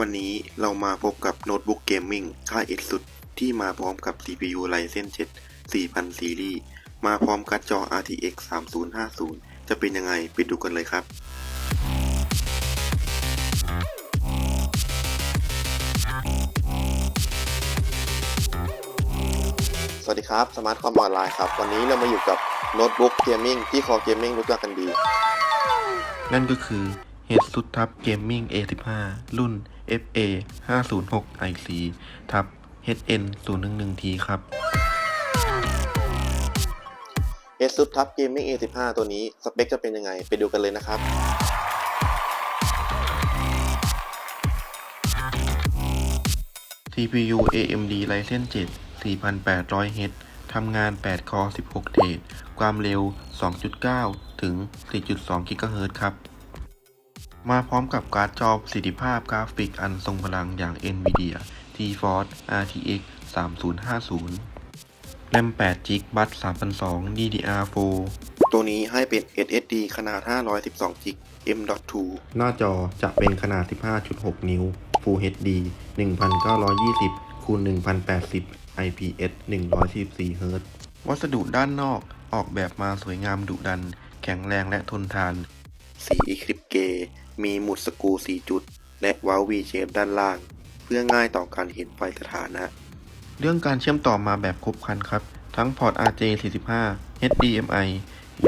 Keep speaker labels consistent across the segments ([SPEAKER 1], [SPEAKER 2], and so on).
[SPEAKER 1] วันนี้เรามาพบกับโน้ตบุ๊กเกมมิ่งค่ายเอสุดที่มาพร้อมกับ CPU Ryzen 7 4000 ซีรีส์ มาพร้อมการ์ดจอ RTX 3050 จะเป็นยังไงไปดูกันเลยครับสวัสดีครับ สมาร์ทคอมออนไลน์ครับ วันนี้เรามาอยู่กับโน้ตบุ๊กเกมมิ่งที่คอเกมมิ่งรู้จักกันดี นั่นก็คือ h e a d s u ทับ Gaming A15 รุ่น FA 506 IC ทับ HN 011 T ครับ h e a d s u ทับ Gaming A15 ตัวนี้ สเปคจะเป็นยังไง ไปดูกันเลยนะครับ CPU AMD Ryzen 7 4800H ทำงาน 8 คอ 16 เทรดความเร็ว 2.9 ถึง 4.2 GHz ครับ มาพร้อมกับการ์ดจอประสิทธิภาพกราฟิกอันทรงพลังอย่าง NVIDIA GeForce RTX 3050แรม8 g b บัต3002 DDR4 ตัวนี้ให้เป็น SSD ขนาด 512 g b M.2 หน้าจอจะเป็นขนาด 15.6 นิ้ว Full HD 1920คูณ1080 IPS 144 Hz วัสดุด้านนอกออกแบบมาสวยงามดุดัน แข็งแรงและทนทาน สีคลิปเก มีหมุดสกรู4จุด และวาล์ว V shape ด้านล่าง เพื่อง่ายต่อการเห็นไฟสถานะ เรื่องการเชื่อมต่อมาแบบครบครันครับ ทั้งพอร์ต RJ45 HDMI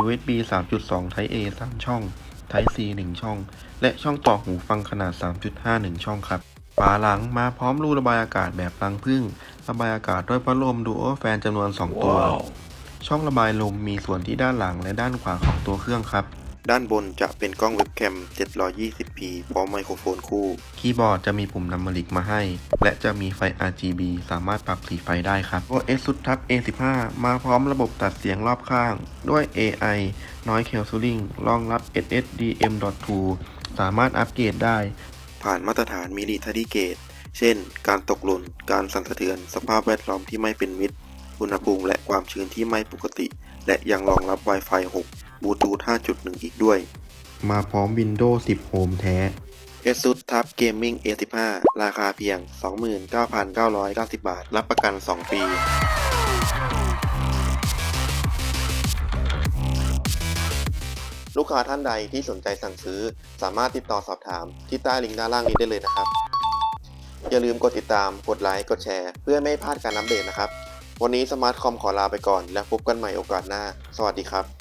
[SPEAKER 1] USB 3.2 Type A 3 ช่อง Type C 1 ช่อง และช่องต่อหูฟังขนาด 3.5 1 ช่องครับฝาหลังมาพร้อมรูระบายอากาศแบบรังผึ้งระบายอากาศด้วยพัดลมดูโอแฟนจำนวน 2 ตัว ช่องระบายลมมีส่วนที่ด้านหลังและด้านขวาของตัวเครื่องครับ ด้านบนจะเป็นกล้องเว็บแคม 720p พร้อมไมโครโฟนคู่ คีย์บอร์ดจะมีปุ่มนัมเบริกมาให้ และจะมีไฟ RGB สามารถปรับสีไฟได้ครับตัว S สุดทับ A15 มาพร้อมระบบตัดเสียงรอบข้าง ด้วย AI Noise Cancelling รองรับ SSDM.2 สามารถอัปเกรดได้ ผ่านมาตรฐานมิลิท a รีเกตเช่น การตกหล่น การสั่นสะเทือน สภาพแวดล้อมที่ไม่เป็นมิตร อุณหภูมิและความชื้นที่ไม่ปกติ และยังรองรับ Wi-Fi 6 บลูทูธ 5.1 อีกด้วย มาพร้อม Windows 10 Home แท้ ASUS TUF Gaming A15 ราคาเพียง 29,990 บาท รับประกัน 2 ปีลูกค้าท่านใดที่สนใจสั่งซื้อ สามารถติดต่อสอบถามที่ใต้ลิงก์ด้านล่างนี้ได้เลยนะครับ อย่าลืมกดติดตาม กดไลค์ กดแชร์ เพื่อไม่ให้พลาดการอัปเดตนะครับ วันนี้สมาร์ทคอมขอลาไปก่อน และพบกันใหม่โอกาสหน้า สวัสดีครับ